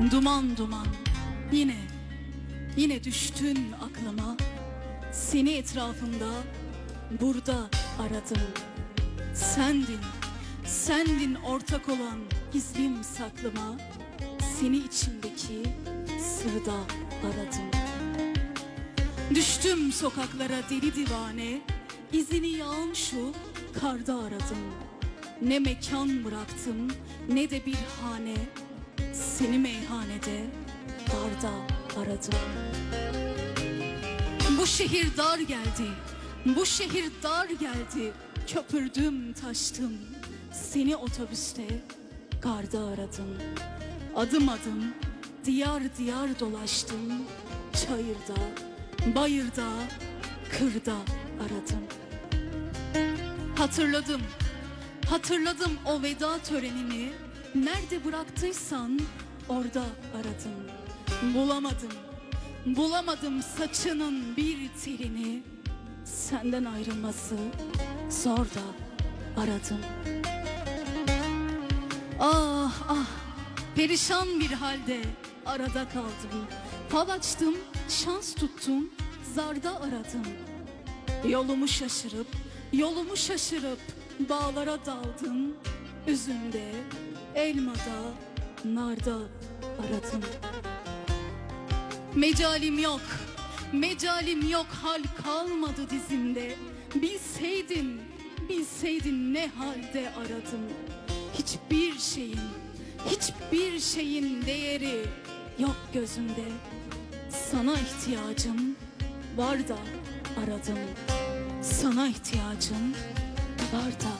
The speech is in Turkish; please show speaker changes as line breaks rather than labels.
Duman duman yine yine düştün aklıma. Seni etrafımda burada aradım. Sendin sendin ortak olan gizlim saklıma. Seni içimdeki sırda aradım. Düştüm sokaklara deli divane. İzini yağan şu karda aradım. Ne mekan bıraktım ne de bir hane Seni meyhanede darda aradım. Bu şehir dar geldi Bu şehir dar geldi. Köpürdüm taştım. Seni otobüste garda aradım. Adım adım diyar diyar dolaştım. Çayırda, bayırda, kırda aradım. Hatırladım, hatırladım o veda törenini Nerede bıraktıysan orada aradım Bulamadım, bulamadım saçının bir telini Senden ayrılması zor da aradım. Ah ah perişan bir halde arada kaldım. Fal açtım şans tuttum zarda aradım. Yolumu şaşırıp yolumu şaşırıp dağlara daldım. Üzümde elmada narda aradım. Mecalim yok, mecalim yok hal kalmadı dizimde. Bilseydin, bilseydin ne halde aradım. Hiçbir şeyin, hiçbir şeyin değeri yok gözümde. Sana ihtiyacım var da aradım. Sana ihtiyacım var da